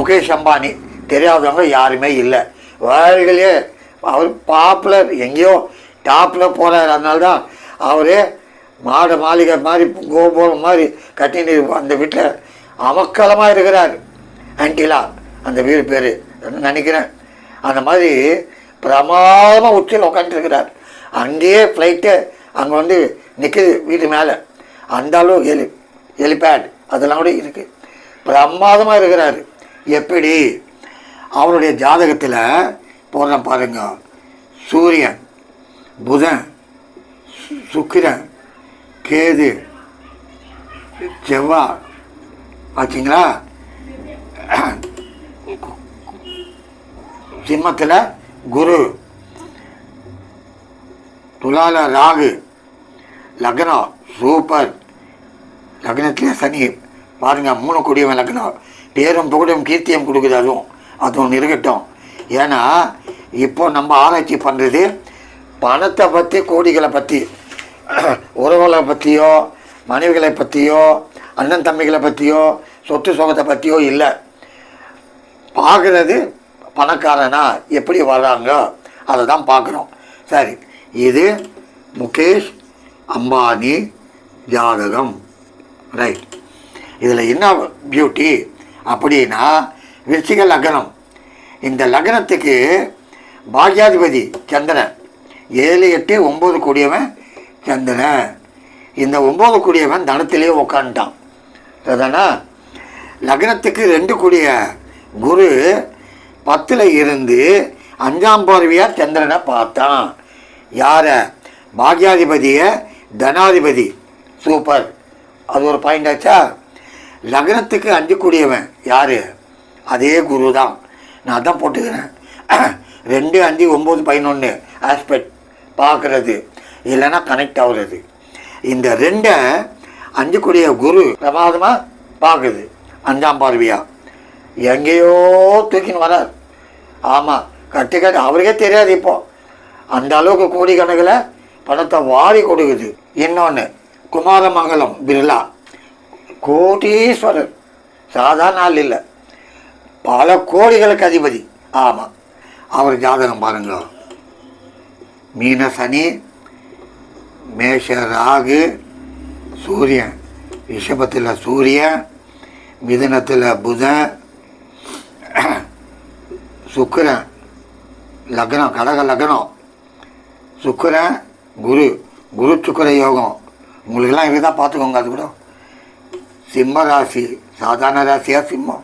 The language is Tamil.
முகேஷ் அம்பானி தெரியாதவங்க யாருமே இல்லை. வேர்ல்டுலேயே அவர் பாப்புலர் எங்கேயோ டாப்பில் போகிறார் அதனால தான் அவரே மாடு மாளிகை மாதிரி கோபுரம் மாதிரி கட்டின்னு அந்த வீட்டில் அமக்கலமாக இருக்கிறார். ஆண்டிலா அந்த வீடு பேர். நினைக்கிறேன். அந்த மாதிரி பிரமாதமாக உச்சியில் உட்காந்துருக்கிறார் அங்கேயே ஃப்ளைட்டு அங்கே வந்து நிற்குது வீட்டு மேலே. அந்த அளவு ஹெலி ஹெலிபேட் அதெல்லாம் கூட இருக்குது பிரமாதமாக இருக்கிறார். எப்படி? அவருடைய ஜாதகத்தில் போடுறேன் பாருங்க. சூரியன் புதன் சுக்கிரன் கேது செவ்வா ஆச்சுங்களா சிம்மத்தில் குரு துலால ராகு லக்னம் சூப்பர். லக்னத்தில் சனி. பாருங்கள் மூணு கொடியும் விளக்கணும் பேரும் புகழும் கீர்த்தியம் கொடுக்குது அதுவும். அது ஒன்று இருக்கட்டும். ஏன்னா இப்போ நம்ம ஆராய்ச்சி பண்ணுறது பணத்தை பற்றி கோடிகளை பற்றி உறவுகளை பற்றியோ மனைவிகளை பற்றியோ அண்ணன் தம்பிகளை பற்றியோ சொத்து சுகத்தை பற்றியோ இல்லை. பார்க்குறது பணக்காரனா எப்படி வர்றாங்க அதை தான் பார்க்குறோம். சரி இது முகேஷ் அம்பானி ஜாதகம். ரைட் இதில் என்ன பியூட்டி அப்படின்னா விருச்சிக லக்னம். இந்த லக்னத்துக்கு பாக்யாதிபதி சந்திரன். ஏழு எட்டு ஒம்பது கூடியவன் சந்திரன். இந்த ஒம்பது கூடியவன் தனத்திலே உக்காந்துட்டான். சரிதானா? லக்னத்துக்கு ரெண்டு கூடிய குரு பத்தில் இருந்து அஞ்சாம் பார்வையாக சந்திரனை பார்த்தான். யாரை? பாக்யாதிபதியை தனாதிபதி. சூப்பர். அது ஒரு பாயிண்ட் ஆச்சா? லக்னத்துக்கு அஞ்சக்கூடியவன் யார்? அதே குரு தான் நான் தான் போட்டுக்கிறேன். ரெண்டு அஞ்சு ஒம்பது பதினொன்று ஆஸ்பெக்ட் பார்க்குறது. இல்லைன்னா கனெக்ட் ஆகுறது. இந்த ரெண்டை அஞ்சு குரு பிரமாதமாக பார்க்குது. அஞ்சாம் பார்வையாக எங்கேயோ தூக்கின்னு வரார். ஆமாம் கட்டி அவருக்கே தெரியாது இப்போது அந்த அளவுக்கு கோடிக்கணக்கில் பணத்தை வாரி கொடுக்குது. இன்னொன்று குமாரமங்கலம் பிர்லா. கோடீஸ்வரர். சாதாரண ஆள் இல்லை. பல கோடிகளுக்கு அதிபதி. ஆமாம் அவர் ஜாதகம் பாருங்க. மீன சனி மேஷ ராகு சூரியன். ரிஷபத்தில் சூரியன் மிதனத்தில் புதன் சுக்கரன். லக்னம் கடக லக்னம். சுக்கரன் குரு. குரு சுக்கர யோகம். உங்களுக்கெல்லாம் இதுதான் பார்த்துக்கோங்க அது கூட. സിംഹരാശി സാധാരണ രാശിയാ സിംഹം.